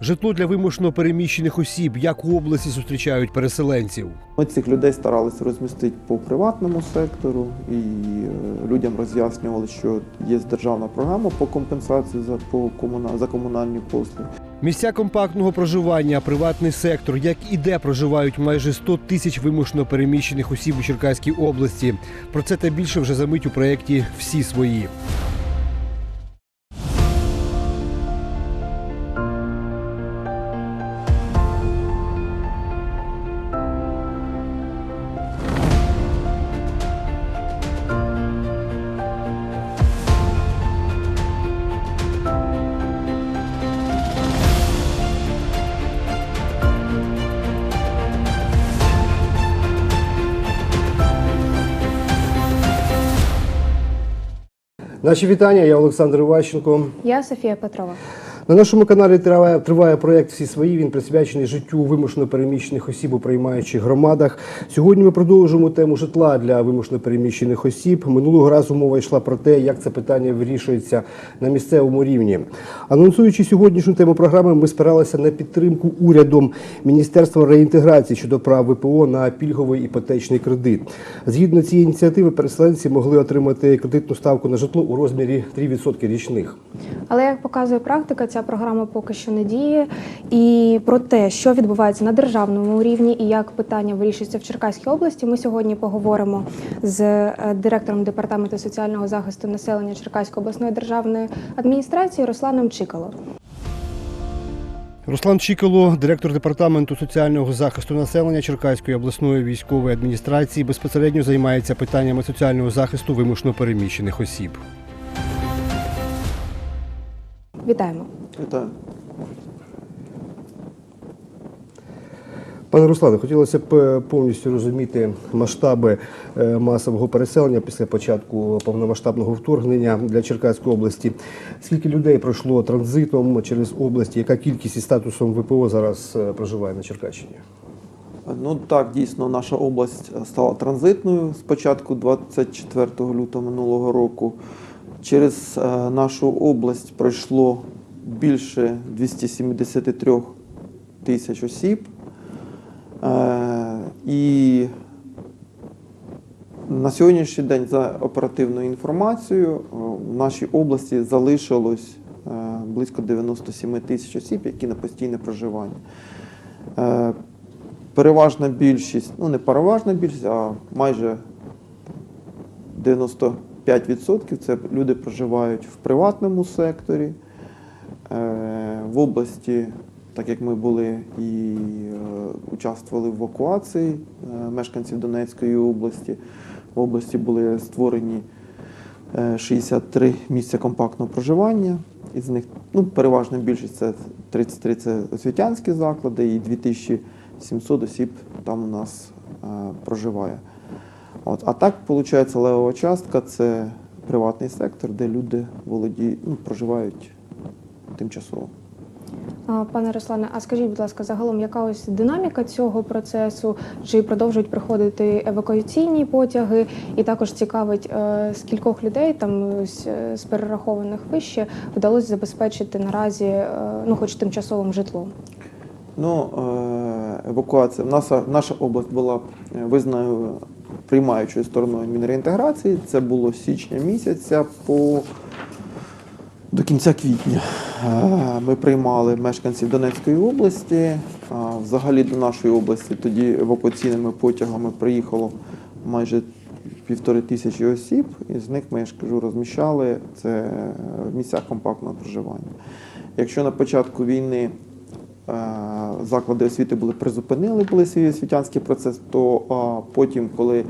Житло для вимушено переміщених осіб, як у області зустрічають переселенців. Ми цих людей старалися розмістити по приватному сектору і е, людям роз'яснювали, що є державна програма по компенсації за, по комуна, за комунальні послуги. Місця компактного проживання, приватний сектор, як і де проживають майже 100 тисяч вимушено переміщених осіб у Черкаській області. Про це та більше вже за мить у проєкті Всі свої. Наші вітання. Я Олександр Іващенко. Я Софія Петрова. На нашому каналі триває, триває проєкт Всі свої. Він присвячений життю вимушено переміщених осіб у приймаючих громадах. Сьогодні ми продовжуємо тему житла для вимушено переміщених осіб. Минулого разу мова йшла про те, як це питання вирішується на місцевому рівні. Анонсуючи сьогоднішню тему програми, ми спиралися на підтримку урядом Міністерства реінтеграції щодо прав ВПО на пільговий іпотечний кредит. Згідно цієї ініціативи, переселенці могли отримати кредитну ставку на житло у розмірі 3% річних. Але як показує практика, ця програма поки що не діє. І про те, що відбувається на державному рівні і як питання вирішується в Черкаській області, ми сьогодні поговоримо з е, директором департаменту соціального захисту населення Черкаської обласної державної адміністрації Русланом Чикало. Руслан Чікало, директор департаменту соціального захисту населення Черкаської обласної військової адміністрації, безпосередньо займається питаннями соціального захисту вимушено переміщених осіб. Вітаємо. Вітаю. Пане Руслане, хотілося б е, повністю розуміти масштаби е, масового переселення після початку повномасштабного вторгнення для Черкаської області. Скільки людей пройшло транзитом через область? Яка кількість із статусом ВПО зараз е, проживає на Черкащині? Ну так, дійсно, наша область стала транзитною з початку 24 лютого минулого року. Через е, нашу область пройшло більше 273 тисяч осіб. Е, І на сьогоднішній день, за оперативною інформацією, е, в нашій області залишилось близько 97 тисяч осіб, які на постійне проживання. Переважна більшість, ну не переважна більшість, а майже 95% це люди проживають в приватному секторі. Е, В області, так як ми були і е, участвували в евакуації е, мешканців Донецької області, в області були створені е, 63 місця компактного проживання. Із них ну, переважна більшість це 33 це освітянські заклади і 2700 осіб там у нас проживає. От. А так, виходить, левова частка це приватний сектор, де люди володіють, ну, проживають тимчасово. Пане Руслане, а скажіть, будь ласка, загалом яка ось динаміка цього процесу? Чи продовжують приходити евакуаційні потяги? І також цікавить, е, скількох людей там е, з перерахованих вище вдалося забезпечити наразі, е, ну хоч тимчасовим житлом? Ну, евакуація. Наша, наша область була визнаною приймаючою стороною мінреінтеграції. Це було січня місяця по до кінця квітня. Е, Ми приймали мешканців Донецької області. А Взагалі до нашої області тоді евакуаційними потягами приїхало майже півтори тисячі осіб, і з них ми я ж кажу, розміщали це в місцях компактного проживання. Якщо на початку війни е, заклади освіти були призупинили були свій освітянський процес, то а, потім, коли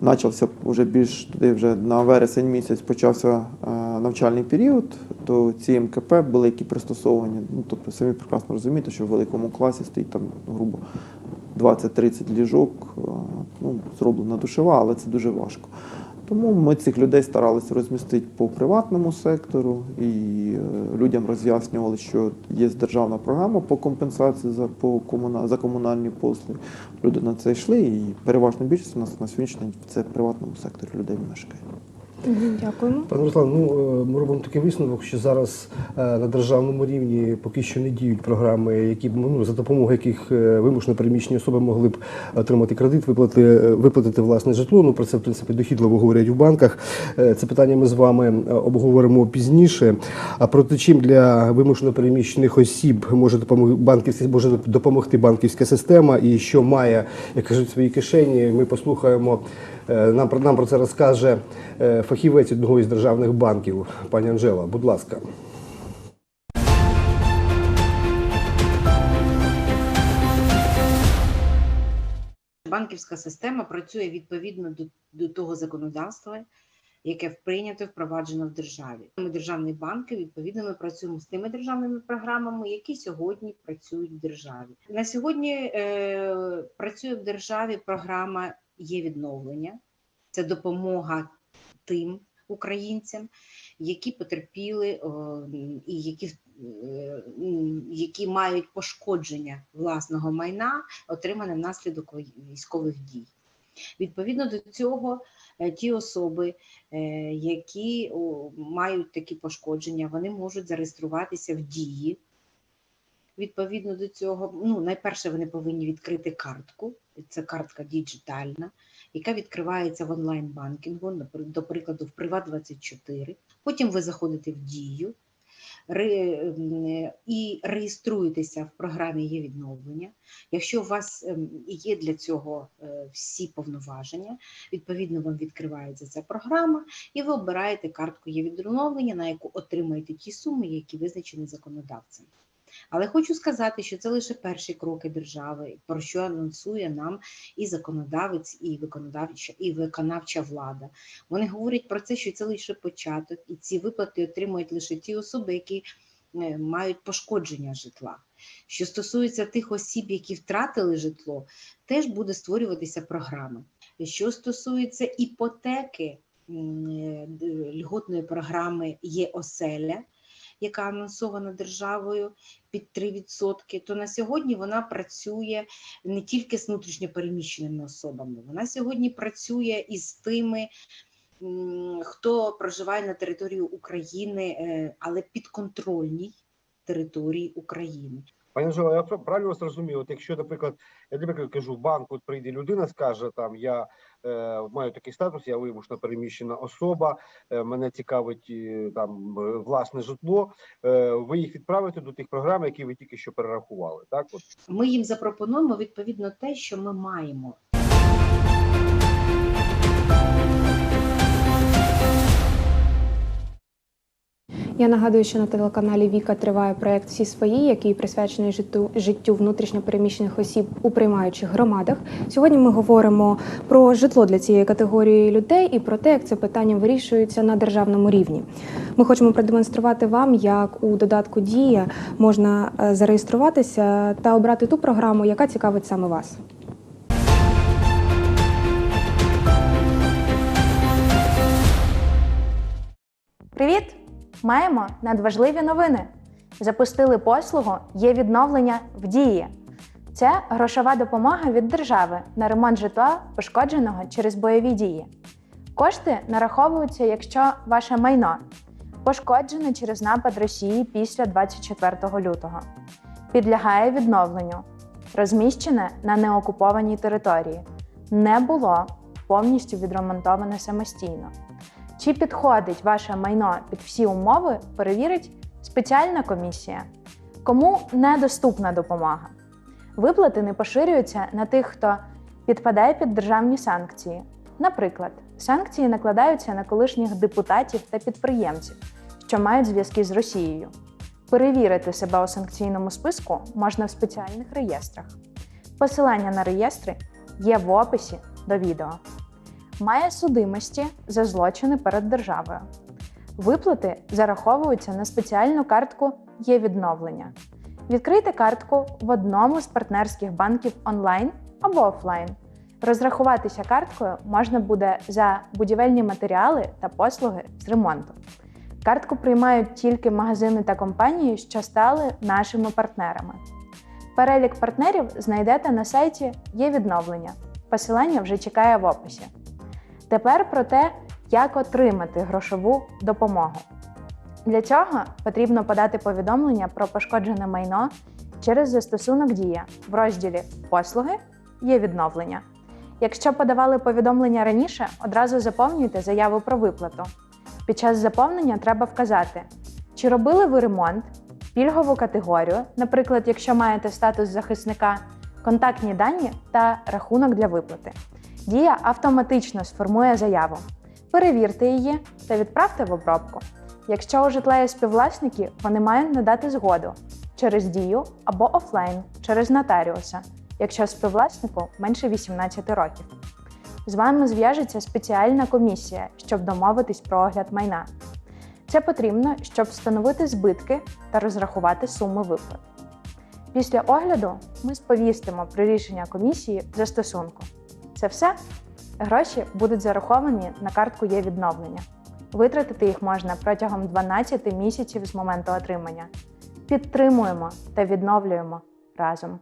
почався вже більш туди вже на вересень місяць почався е, навчальний період, то ці МКП були які пристосовані. Ну, тобто самі прекрасно розумієте, що в великому класі стоїть там, грубо 20-30 ліжок, е, ну, зроблена душева, але це дуже важко. Тому ми цих людей старалися розмістити по приватному сектору і е, людям роз'яснювали, що є державна програма по компенсації за, по комуна, за комунальні послуги. Люди на це йшли, і переважна більшість у нас на сьогоднішній день це в приватному секторі людей мешкає. Дякуємо. Пане Руслан, ну е, ми робимо такий висновок, що зараз е, на державному рівні поки що не діють програми, які ну за допомогою яких е, вимушено переміщені особи могли б отримати кредит, виплати виплатити власне житло. Ну про це в принципі дохідливо говорять у банках. Це питання ми з вами обговоримо пізніше. А проти чим для вимушено переміщених осіб може допомогти банківська може допомогти банківська система, і що має, як кажуть, в своїй кишені. Ми послухаємо. Е, Нам про нам про це розкаже е, фахівець одного із державних банків, пані Анжела. Будь ласка. Банківська система працює відповідно до, до того законодавства, яке прийнято впроваджено в державі. Ми державні банки відповідно ми працюємо з тими державними програмами, які сьогодні працюють в державі. На сьогодні е, працює в державі програма є відновлення, це допомога тим українцям, які потерпіли і які, е, які мають пошкодження власного майна, отримане внаслідок військових дій. Відповідно до цього, е, ті особи, е, які мають такі пошкодження, вони можуть зареєструватися в дії. Відповідно до цього, ну, найперше, вони повинні відкрити картку, це картка діджитальна, яка відкривається в онлайн-банкінгу, до прикладу, в Приват24. Потім ви заходите в дію і реєструєтеся в програмі є відновлення. Якщо у вас ем, є для цього е, всі повноваження, відповідно вам відкривається ця програма, і ви обираєте картку є відновлення, на яку отримаєте ті суми, які визначені законодавцем. Але хочу сказати, що це лише перші кроки держави, про що анонсує нам і законодавець, і виконавча, і виконавча влада. Вони говорять про це, що це лише початок, і ці виплати отримують лише ті особи, які е, мають пошкодження житла. Що стосується тих осіб, які втратили житло, теж буде створюватися програма. Що стосується іпотеки е, льготної програми є оселя, яка анонсована державою під 3%, то на сьогодні вона працює не тільки з внутрішньопереміщеними особами, вона сьогодні працює із тими, хто проживає на території України, е, але підконтрольній території України. Пані Анжела, я правильно вас розумію? От якщо, наприклад, я наприклад кажу, в банк от прийде людина, скаже там я е, маю такий статус, я вимушена переміщена особа, е, мене цікавить е, там е, власне житло. Е, ви їх відправите до тих програм, які ви тільки що перерахували. Так, от Ми їм запропонуємо відповідно те, що ми маємо. Я нагадую, що на телеканалі Віка триває проект Всі свої, який присвячений життю, життю внутрішньопереміщених осіб у приймаючих громадах. Сьогодні ми говоримо про житло для цієї категорії людей і про те, як це питання вирішується на державному рівні. Ми хочемо продемонструвати вам, як у додатку Дія можна е, зареєструватися та обрати ту програму, яка цікавить саме вас. Привіт! Маємо надважливі новини. Запустили послугу є відновлення в дії. Це грошова допомога від держави на ремонт житла, пошкодженого через бойові дії. Кошти нараховуються, якщо ваше майно пошкоджене через напад Росії після 24 лютого, підлягає відновленню, розміщене на неокупованій території, не було повністю відремонтоване самостійно. Чи підходить ваше майно під всі умови, перевірить спеціальна комісія. Кому недоступна допомога? Виплати не поширюються на тих, хто підпадає під державні санкції. Наприклад, санкції накладаються на колишніх депутатів та підприємців, що мають зв'язки з Росією. Перевірити себе у санкційному списку можна в спеціальних реєстрах. Посилання на реєстри є в описі до відео має судимості за злочини перед державою. Виплати зараховуються на спеціальну картку є відновлення. Відкрийте картку в одному з партнерських банків онлайн або офлайн. Розрахуватися карткою можна буде за будівельні матеріали та послуги з ремонту. Картку приймають тільки магазини та компанії, що стали нашими партнерами. Перелік партнерів знайдете на сайті є відновлення. Посилання вже чекає в описі. Тепер про те, як отримати грошову допомогу. Для цього потрібно подати повідомлення про пошкоджене майно через застосунок Дія в розділі Послуги є відновлення. Якщо подавали повідомлення раніше, одразу заповнюйте заяву про виплату. Під час заповнення треба вказати, чи робили ви ремонт, пільгову категорію, наприклад, якщо маєте статус захисника, контактні дані та рахунок для виплати. Дія автоматично сформує заяву. Перевірте її та відправте в обробку. Якщо у житла є співвласники, вони мають надати згоду через дію або офлайн через нотаріуса, якщо співвласнику менше 18 років. З вами зв'яжеться спеціальна комісія, щоб домовитись про огляд майна. Це потрібно, щоб встановити збитки та розрахувати суми виплат. Після огляду ми сповістимо про рішення комісії в застосунку. Це все. Гроші будуть зараховані на картку є відновлення. Витратити їх можна протягом 12 місяців з моменту отримання. Підтримуємо та відновлюємо разом.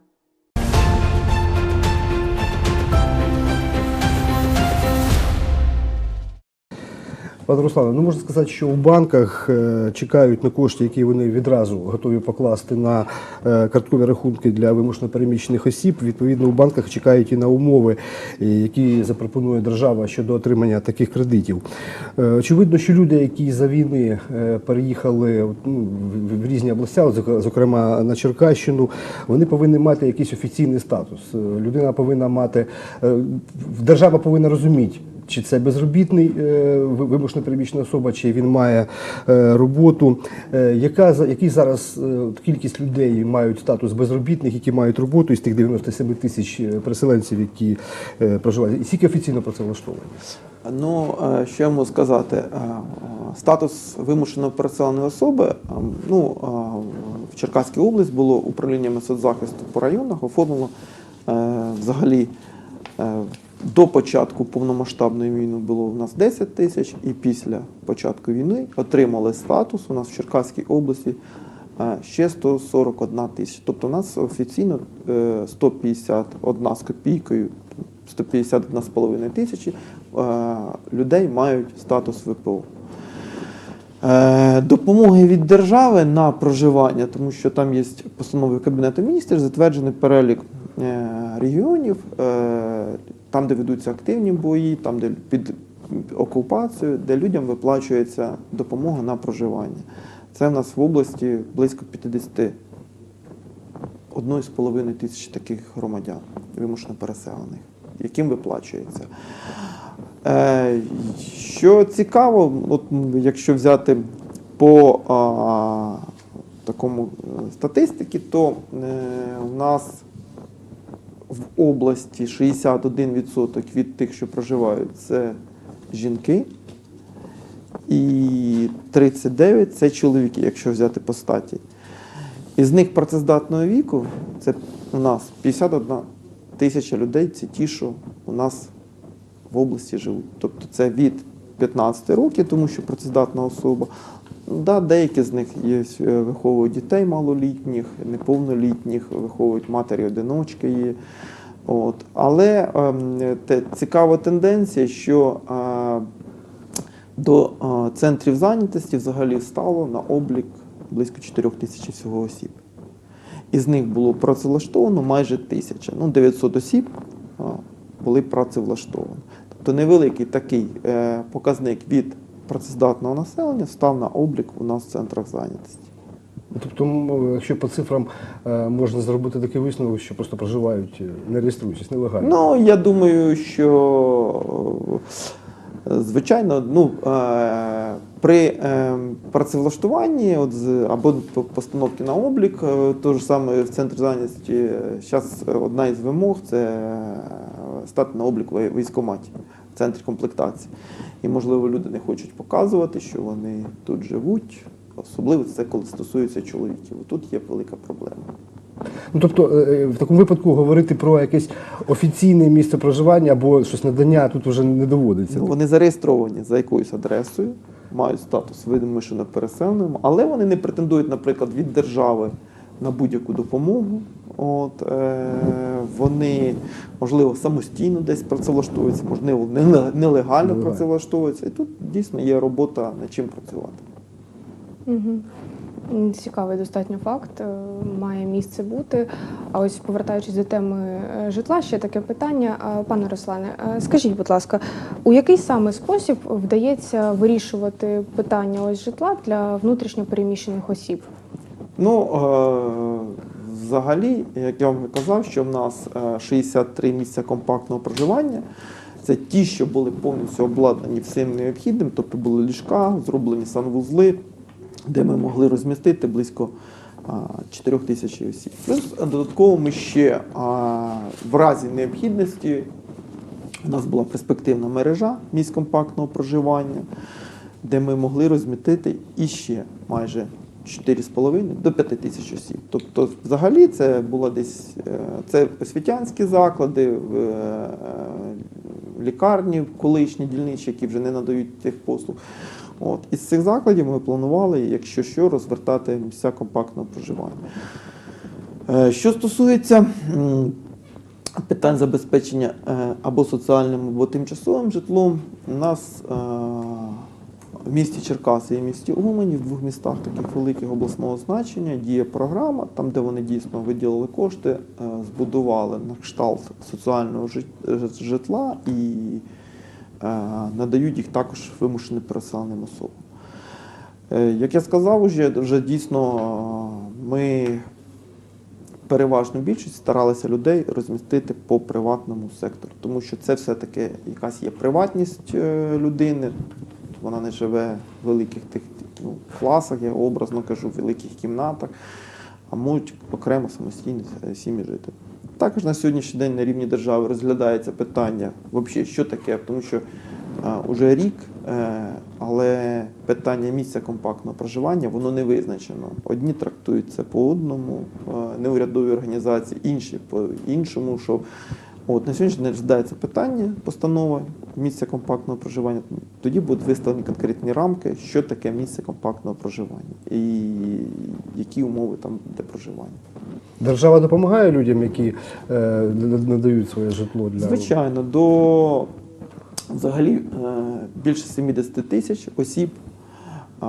Пане Руслане, ну можна сказати, що у банках е, чекають на кошти, які вони відразу готові покласти на е, карткові рахунки для вимушено переміщених осіб. Відповідно, у банках чекають і на умови, е, які запропонує держава щодо отримання таких кредитів. Очевидно, що люди, які за війни переїхали ну, в- різні області, зокрема на Черкащину, вони повинні мати якийсь офіційний статус. Людина повинна мати держава повинна розуміти. Чи це безробітний е, вимушено переміщена особа, чи він має е, роботу? Е, Яка який зараз кількість людей мають статус безробітних, які мають роботу із тих 97 тисяч переселенців, які проживають? І скільки офіційно про це влаштовані? Ну, що я можу сказати? Статус вимушено переселеної особи ну, в Черкаській області було управлінням соцзахисту по районах оформлено е, взагалі до початку повномасштабної війни було у нас 10 тисяч, і після початку війни отримали статус у нас в Черкаській області е, ще 141 тисяча. Тобто у нас офіційно е, 151 з копійкою 151,5 тисячі е, людей мають статус ВПО. Е, Допомоги від держави на проживання, тому що там є постанови Кабінету міністрів, затверджений перелік е, регіонів, е, там, де ведуться активні бої, там, де під окупацією, де людям виплачується допомога на проживання. Це в нас в області близько 50 одної з половиною тисяч таких громадян, вимушено переселених, яким виплачується. Е, що цікаво, от, якщо взяти по а, такому е, статистики, то е, у нас в області 61% від тих, що проживають, це жінки, і 39% це чоловіки, якщо взяти по статі. Із них працездатного віку це у нас 51 тисяча людей, це ті, що у нас в області живуть. Тобто це від 15 років, тому що працездатна особа. Да, деякі з них є, е, виховують дітей малолітніх, неповнолітніх, виховують матері-одиночки є. От. Але те, цікава тенденція, що е, до е, центрів зайнятості взагалі стало на облік близько 4 тисяч всього осіб. Із них було працевлаштовано майже тисяча. Ну, 900 осіб а, були працевлаштовані. Тобто невеликий такий е, показник від працездатного населення став на облік у нас в центрах зайнятості. Тобто, якщо по цифрам е, можна зробити такий висновок, що просто проживають, е, не реєструючись нелегально. Ну, я думаю, що е, звичайно, ну, при працевлаштуванні от, або по- постановці на облік, то ж саме в центрі зайнятості, зараз одна із вимог це стати на облік в військкоматі в центрі комплектації. І, можливо, люди не хочуть показувати, що вони тут живуть. Особливо це коли стосується чоловіків. Тут є велика проблема. Ну, тобто, е, е, в такому випадку говорити про якесь офіційне місце проживання або щось надання тут вже не доводиться. Ну, вони зареєстровані за якоюсь адресою, мають статус вимушено переселеним, але вони не претендують, наприклад, від держави на будь-яку допомогу. От, е, вони, можливо, самостійно десь працевлаштовуються, можливо, нелегально працевлаштовуються. І тут дійсно є робота над чим працювати. Угу. Цікавий достатньо факт, е, має місце бути. А ось повертаючись до теми е, житла, ще таке питання. Пане Руслане, е, скажіть, будь ласка, у який саме спосіб вдається вирішувати питання ось житла для внутрішньо переміщених осіб? Ну, е, взагалі, як я вам казав, що в нас е, 63 місця компактного проживання. Це ті, що були повністю обладнані всім необхідним, тобто були ліжка, зроблені санвузли, де ми могли розмістити близько 4 тисяч осіб. Плюс е, додатково ми ще в разі необхідності у нас була перспективна мережа місць компактного проживання, де ми могли розмістити іще майже 4,5 до 5 тисяч осіб. Тобто, взагалі, це було десь е, це освітянські заклади, е, лікарні, колишні дільничі, які вже не надають тих послуг. От. Із цих закладів ми планували, якщо що, розвертати місця компактного проживання. Е, Що стосується питань забезпечення або соціальним, або тимчасовим житлом, у нас в місті Черкаси і в місті Умані, в двох містах таких великих обласного значення, діє програма, там, де вони дійсно виділили кошти, е, збудували на кшталт соціального житла і е, надають їх також вимушеним переселеним особам. Е, Як я сказав, вже, вже дійсно е, ми переважну більшість старалися людей розмістити по приватному сектору, тому що це все-таки якась є приватність е, людини. Вона не живе в великих тих ну, класах, я образно кажу, в великих кімнатах, а можуть окремо самостійно е, сім'ї жити. Також на сьогоднішній день на рівні держави розглядається питання, взагалі, що таке, тому що а, уже рік, е, але питання місця компактного проживання воно не визначено. Одні трактують це по одному, е, неурядові організації, інші по іншому. Що от на сьогоднішній день розглядається питання, постанова місця компактного проживання. Тоді будуть виставлені конкретні рамки, що таке місце компактного проживання і які умови там для проживання. Держава допомагає людям, які е, надають своє житло для Звичайно, до взагалі е, більше 70 тисяч осіб е,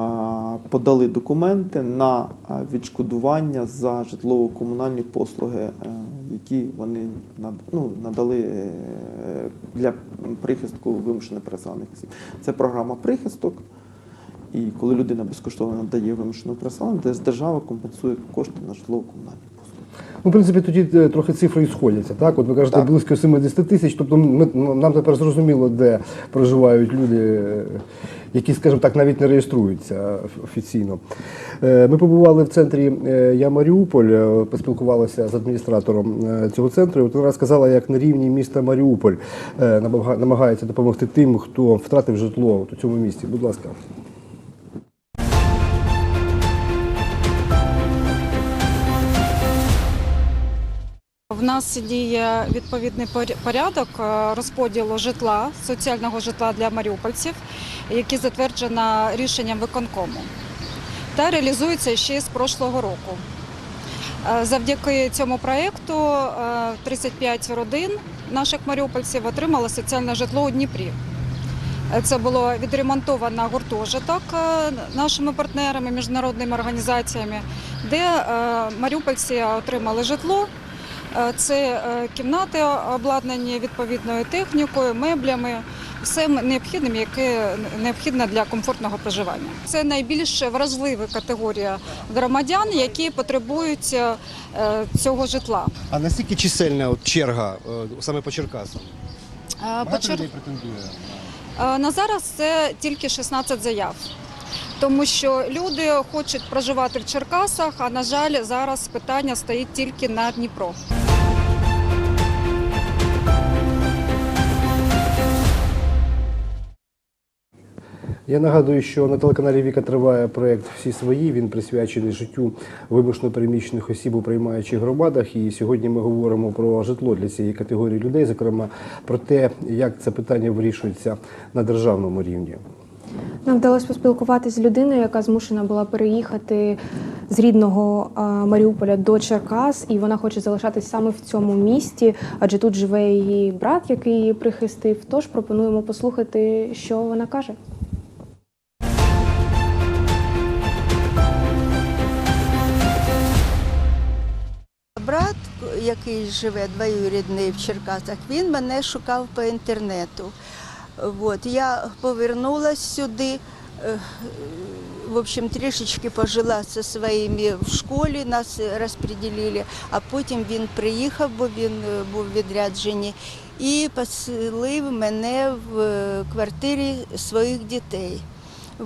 подали документи на відшкодування за житлово-комунальні послуги, е, які вони ну, надали е, для прихистку вимушених переселених осіб. Це програма прихисток. І коли людина безкоштовно надає вимушену переселення, держава компенсує кошти на житлово-комунальні послуги. Ну, в принципі, тоді е, трохи цифри і сходяться. Так, от ви кажете, Так. близько 70 тисяч. Тобто ми, нам тепер зрозуміло, де проживають люди, е, які, скажімо так, навіть не реєструються офіційно. Е, Ми побували в центрі Я Маріуполь, поспілкувалися з адміністратором цього центру. і От вона сказала, як на рівні міста Маріуполь намага- намагається допомогти тим, хто втратив житло у цьому місті. Будь ласка. В нас діє відповідний пор- порядок е, розподілу житла, соціального житла для маріупольців, який затверджено рішенням виконкому та реалізується ще з прошлого року. Е, Завдяки цьому проєкту е, 35 родин наших маріупольців отримали соціальне житло у Дніпрі. Е, Це було відремонтовано гуртожиток е, нашими партнерами, міжнародними організаціями, де е, маріупольці отримали житло. Е, Це е, кімнати обладнані відповідною технікою, меблями, всім необхідним, яке необхідне для комфортного проживання. Це найбільш вразлива категорія громадян, які потребують е, цього житла. А наскільки чисельна от черга саме по Черкасам? Почер- претендує? Е, На зараз це тільки 16 заяв. Тому що люди хочуть проживати в Черкасах, а на жаль, зараз питання стоїть тільки на Дніпро. Я нагадую, що на телеканалі Віка триває проєкт Всі свої. Він присвячений життю вимушено переміщених осіб у приймаючих громадах. І сьогодні ми говоримо про житло для цієї категорії людей, зокрема про те, як це питання вирішується на державному рівні. Нам вдалося поспілкуватися з людиною, яка змушена була переїхати з рідного Маріуполя до Черкас, і вона хоче залишатись саме в цьому місті, адже тут живе її брат, який її прихистив. Тож пропонуємо послухати, що вона каже. Брат, який живе двоюрідний в Черкасах, він мене шукав по інтернету. От, я повернулася сюди. е, В общем, трішечки пожила зі своїми в школі, нас розподілили, а потім він приїхав, бо він е, був в відрядженні, і поселив мене в е, квартирі своїх дітей.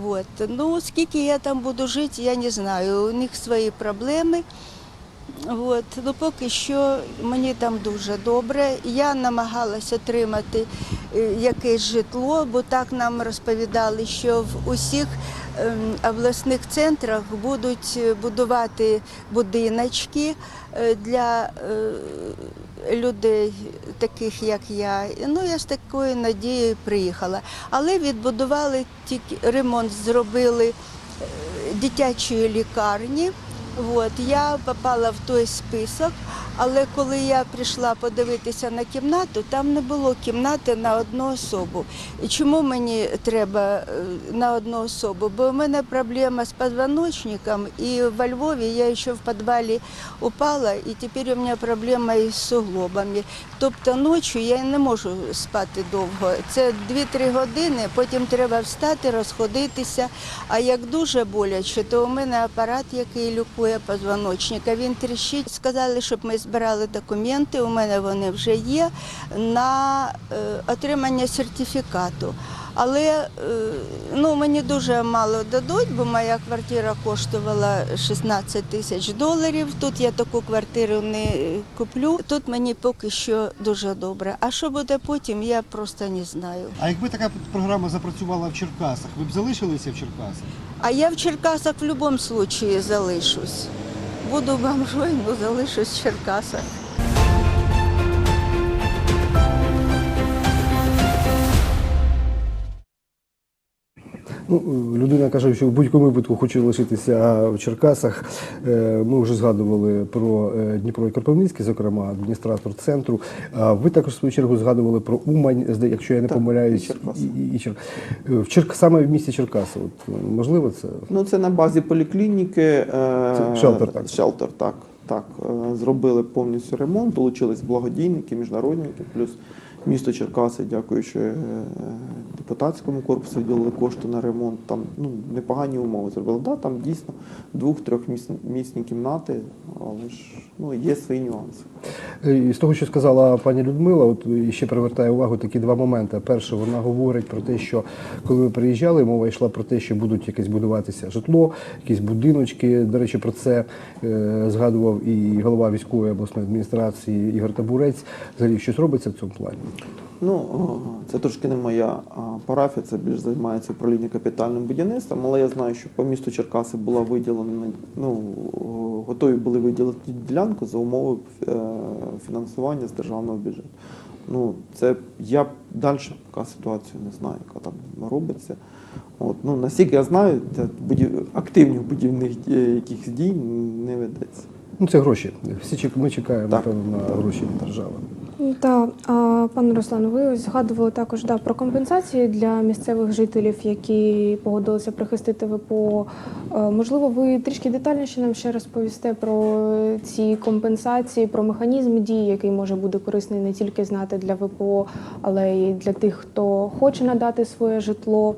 От. Ну, скільки я там буду жити, я не знаю. У них свої проблеми. От, ну поки що мені там дуже добре. Я намагалася отримати е, якесь житло, бо так нам розповідали, що в усіх ем, обласних центрах будуть е, будувати будиночки е, для людей, таких як я. Ну, я з такою надією приїхала. Але відбудували тільки ремонт, зробили дитячої лікарні. От, я попала в той список, але коли я прийшла подивитися на кімнату, там не було кімнати на одну особу. І чому мені треба е, на одну особу? Бо в мене проблема з позвоночником, і во Львові я ще в підвалі упала, і тепер у мене проблема із суглобами. Тобто ночі я не можу спати довго. Це 2-3 години, потім треба встати, розходитися. А як дуже боляче, то у мене апарат, який лікує позвоночника, він тріщить. Сказали, щоб ми збирали документи, у мене вони вже є, на е, отримання сертифікату. Але е, ну, мені дуже мало дадуть, бо моя квартира коштувала 16 тисяч доларів. Тут я таку квартиру не куплю. Тут мені поки що дуже добре. А що буде потім, я просто не знаю. А якби така програма запрацювала в Черкасах, ви б залишилися в Черкасах? А я в Черкасах в будь-якому випадку залишусь. Буду бомжою, ну залишусь в Черкасах. Ну, людина каже, що в будь-якому випадку хоче лишитися в Черкасах. Е, Ми вже згадували про е, Дніпро і Кропивницький, зокрема, адміністратор центру. А ви також в свою чергу згадували про Умань, якщо я не Так, помиляюсь, і і, Чер... Е, в Черк... саме в місті Черкаси. От, можливо, це Ну, це на базі поліклініки. е, Це шелтер, так? Шелтер, так. Так, Е, зробили повністю ремонт, долучились благодійники, міжнародники, плюс місто Черкаси, дякуючи е, депутатському корпусу, виділили кошти на ремонт. Там ну, непогані умови зробили. Да, там дійсно двох-трьохмісні кімнати, але ж ну, є свої нюанси. Е, з того, що сказала пані Людмила, от ще привертає увагу такі два моменти. Перше, вона говорить про те, що коли ви приїжджали, мова йшла про те, що будуть якесь будуватися житло, якісь будиночки. До речі, про це е, згадував і голова військової обласної адміністрації Ігор Табурець. Взагалі, щось робиться в цьому плані. Ну, це трошки не моя парафія, це більш займається управління капітальним будівництвом, але я знаю, що по місту Черкаси була виділена, ну, готові були виділити ділянку за умови е, фінансування з державного бюджету. Ну, це я далі поки ситуацію не знаю, яка там робиться. От, ну, наскільки я знаю, будів... активних будівних е, якихось дій не ведеться. Ну, це гроші. Всі ми чекаємо, Так. напевно, на гроші від держави. Так, а, пане Руслане, ви згадували також да, про компенсації для місцевих жителів, які погодилися прихистити ВПО. Е, Можливо, ви трішки детальніше нам ще розповісте про ці компенсації, про механізм дії, який може бути корисний не тільки знати для ВПО, але й для тих, хто хоче надати своє житло.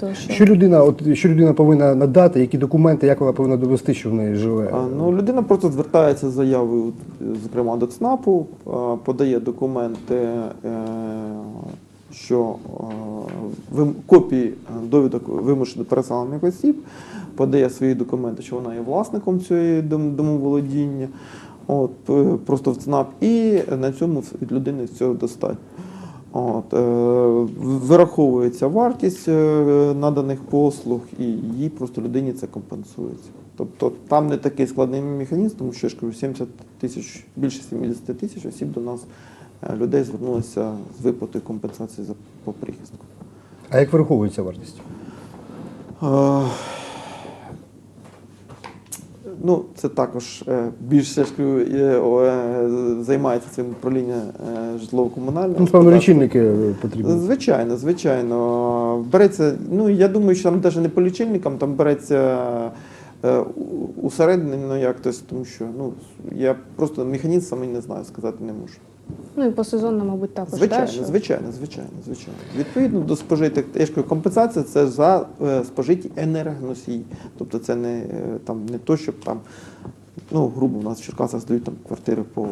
Тощо. Що людина, от що людина повинна надати, які документи, як вона повинна довести, що в неї живе? А, Ну, людина просто звертається з заявою, зокрема до ЦНАПу, подає документи, е, що е, копії е, довідок вимушено переселених осіб, подає свої документи, що вона є власником цієї домоволодіння. От, просто в ЦНАП, і на цьому від людини цього достатньо. От, е, вираховується вартість е, наданих послуг, і їй просто людині це компенсується. Тобто там не такий складний механізм, тому що я ж кажу, 70 тисяч, більше 70 тисяч осіб до нас е, людей звернулося з виплатою компенсації за по прихистку. А як вираховується вартість? Ну, це також е, більше займається цим управління е, житлово-комунального. Ну, певно, лічильники е, потрібні. Звичайно, звичайно. Береться, ну я думаю, що там навіть не по лічильникам, там береться усереднено як тось, тому що ну, я просто механізм саме не знаю, сказати не можу. Ну і по сезонно, мабуть, також. Звичайно, що- звичайно, звичайно, звичайно. Відповідно до спожитих, я ж кажу, компенсація це за е, спожиті енергоносії. Тобто це не, е, там, не то, щоб там, ну, грубо, у нас в Черкасах здають там квартири по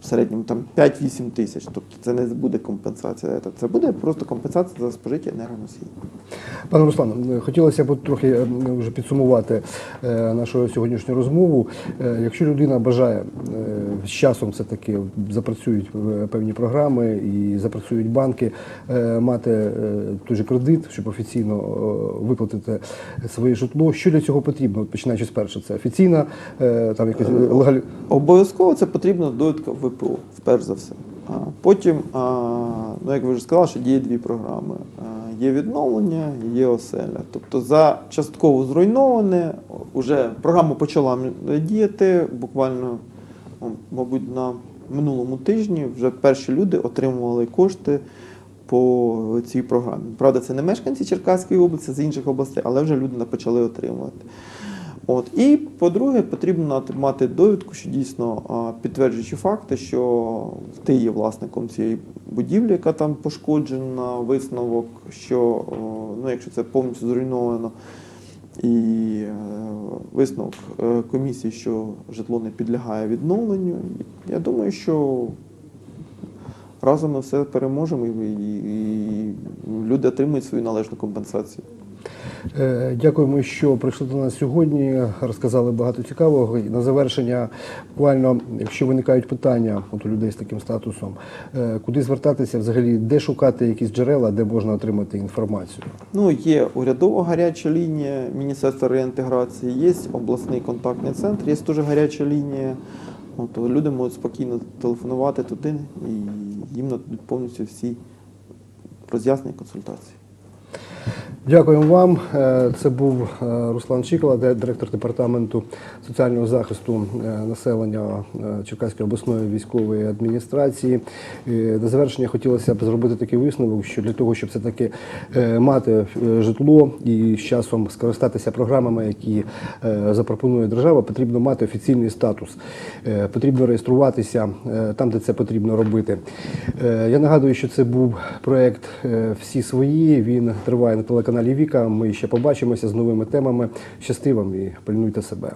в середньому там 5-8 тисяч. Тобто це не буде компенсація. Це буде просто компенсація за спожиті енергоносії. Пане Руслане, хотілося б трохи вже підсумувати е, нашу сьогоднішню розмову. Е, Якщо людина бажає е, з часом все таки запрацюють певні програми і запрацюють банки, мати той же кредит, щоб офіційно виплатити своє житло. Що для цього потрібно? Починаючи з перше, це офіційна там якась легалі... Обов'язково це потрібно довідка ВПО, перш за все. Потім, ну як ви вже сказали, що діє дві програми. Є відновлення, є оселя. Тобто за частково зруйноване, вже програма почала діяти буквально, мабуть, на минулому тижні вже перші люди отримували кошти по цій програмі. Правда, це не мешканці Черкаської області, це з інших областей, але вже люди почали отримувати. От. І, по-друге, потрібно мати довідку, що дійсно підтверджуючи факти, що ти є власником цієї будівлі, яка там пошкоджена, висновок, що ну, якщо це повністю зруйновано, і е, висновок е, комісії, що житло не підлягає відновленню. Я думаю, що разом ми все переможемо і, люди отримують свою належну компенсацію. Е, Дякуємо, що прийшли до нас сьогодні. Розказали багато цікавого. І на завершення, буквально, якщо виникають питання от у людей з таким статусом, е, куди звертатися, взагалі, де шукати якісь джерела, де можна отримати інформацію. Ну, є урядова гаряча лінія Міністерства реінтеграції, є обласний контактний центр, є теж гаряча лінія. От, люди можуть спокійно телефонувати туди і їм повністю всі роз'яснення консультації. Дякуємо вам. Е, Це був е, Руслан Чікола, директор департаменту соціального захисту е, населення Черкаської обласної військової адміністрації. На завершення хотілося б зробити такий висновок, що для того, щоб все таки мати житло і з часом скористатися програмами, які запропонує держава, потрібно мати офіційний статус. Потрібно реєструватися там, де це потрібно робити. Я нагадую, що це був проект Всі свої. Він триває на телеканалі Віка. Ми ще побачимося з новими темами. Щасти вам і пильнуйте себе.